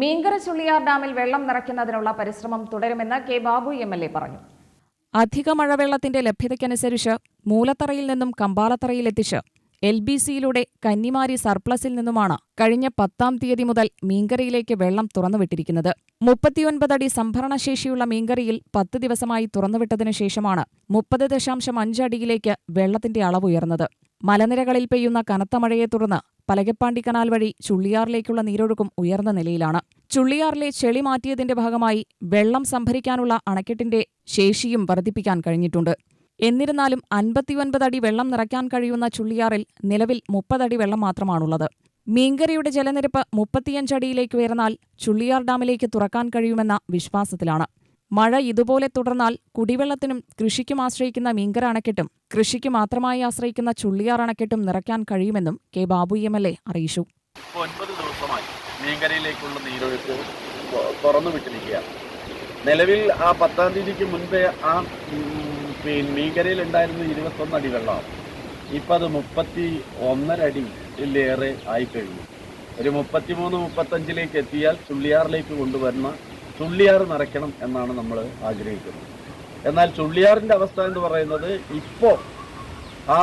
മീങ്കര ചുള്ളിയാർ ഡാമിൽ വെള്ളം നിറയ്ക്കുന്നതിനുള്ള പരിശ്രമം തുടരുമെന്ന് K Babu M L A പറഞ്ഞു. അധിക മഴവെള്ളത്തിന്റെ ലഭ്യതയ്ക്കനുസരിച്ച് മൂലത്തറയിൽ നിന്നും കമ്പാലത്തറയിലെത്തിച്ച് എൽ ബി സിയിലൂടെ കന്നിമാരി സർപ്ലസിൽ നിന്നുമാണ് കഴിഞ്ഞ പത്താം തീയതി മുതൽ മീങ്കരയിലേക്ക് വെള്ളം തുറന്നുവിട്ടിരിക്കുന്നത്. മുപ്പത്തിയൊൻപത് അടി സംഭരണശേഷിയുള്ള മീങ്കരയിൽ പത്ത് ദിവസമായി തുറന്നുവിട്ടതിനു ശേഷമാണ് മുപ്പത് ദശാംശം അഞ്ച് അടിയിലേക്ക് വെള്ളത്തിന്റെ അളവ് ഉയർന്നത്. മലനിരകളിൽ പെയ്യുന്ന കനത്ത മഴയെ തുടർന്ന് പലകപ്പാണ്ടി കനാൽ വഴി ചുള്ളിയാറിലേക്കുള്ള നീരൊഴുക്കും ഉയർന്ന നിലയിലാണ്. ചുള്ളിയാറിലെ ചെളി മാറ്റിയതിന്റെ ഭാഗമായി വെള്ളം സംഭരിക്കാനുള്ള അണക്കെട്ടിന്റെ ശേഷിയും വർദ്ധിപ്പിക്കാൻ കഴിഞ്ഞിട്ടുണ്ട്. എന്നിരുന്നാലും അൻപത്തിയൊൻപത് അടി വെള്ളം നിറയ്ക്കാൻ കഴിയുന്ന ചുള്ളിയാറിൽ നിലവിൽ മുപ്പതടി വെള്ളം മാത്രമാണുള്ളത്. മീൻകരയുടെ ജലനിരപ്പ് മുപ്പത്തിയഞ്ചടിയിലേക്ക് ഉയർന്നാൽ ചുള്ളിയാർ ഡാമിലേക്ക് തുറക്കാൻ കഴിയുമെന്ന വിശ്വാസത്തിലാണ്. മഴ ഇതുപോലെ തുടർന്നാൽ കുടിവെള്ളത്തിനും കൃഷിക്കും ആശ്രയിക്കുന്ന മീങ്കര അണക്കെട്ടും കൃഷിക്ക് മാത്രമായി ആശ്രയിക്കുന്ന ചുള്ളിയാർ അണക്കെട്ടും നിറയ്ക്കാൻ കഴിയുമെന്നും K Babu M L A അറിയിച്ചു. ദിവസമായി മീങ്കരയിലേക്കുള്ള നീരൊഴുക്ക് തുറന്നു വിട്ടിരിക്കുകയാണ്. നിലവിൽ ആ പത്താം തീയതിക്ക് മുൻപേ ആ മീങ്കരയിൽ പിന്നെ മീൻകരയിൽ ഉണ്ടായിരുന്ന ഇരുപത്തൊന്ന് അടി വെള്ളമാണ്. ഇപ്പം അത് മുപ്പത്തി ഒന്നര അടിയിലേറെ ആയിക്കഴിഞ്ഞു. ഒരു മുപ്പത്തിമൂന്ന് മുപ്പത്തഞ്ചിലേക്ക് എത്തിയാൽ ചുള്ളിയാറിലേക്ക് കൊണ്ടുവരുന്ന ചുള്ളിയാർ നിറയ്ക്കണം എന്നാണ് നമ്മൾ ആഗ്രഹിക്കുന്നത്. എന്നാൽ ചുള്ളിയാറിന്റെ അവസ്ഥ എന്ന് പറയുന്നത് ഇപ്പോൾ ആ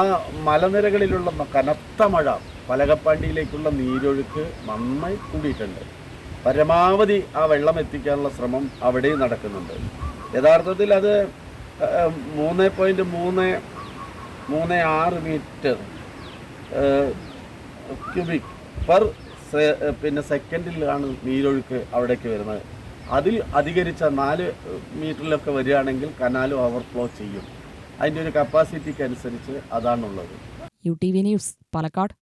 മലനിരകളിലുള്ള കനത്ത മഴ പലകപ്പാണ്ടിയിലേക്കുള്ള നീരൊഴുക്ക് നന്നായി കൂടിയിട്ടുണ്ട്. പരമാവധി ആ വെള്ളം എത്തിക്കാനുള്ള ശ്രമം അവിടെയും നടക്കുന്നുണ്ട്. യഥാർത്ഥത്തിൽ അത് മൂന്ന് പോയിന്റ് മൂന്ന് മൂന്ന് ആറ് മീറ്റർ ക്യൂബിക് പെർ പിന്നെ സെക്കൻഡിലാണ് നീരൊഴുക്ക് അവിടേക്ക് വരുന്നത്. അതിൽ അധികരിച്ച നാല് മീറ്ററിലൊക്കെ വരികയാണെങ്കിൽ കനാലും ഓവർഫ്ലോ ചെയ്യും. അതിന്റെ ഒരു കപ്പാസിറ്റിക്ക് അനുസരിച്ച് അതാണുള്ളത്. U T V news Palakkad.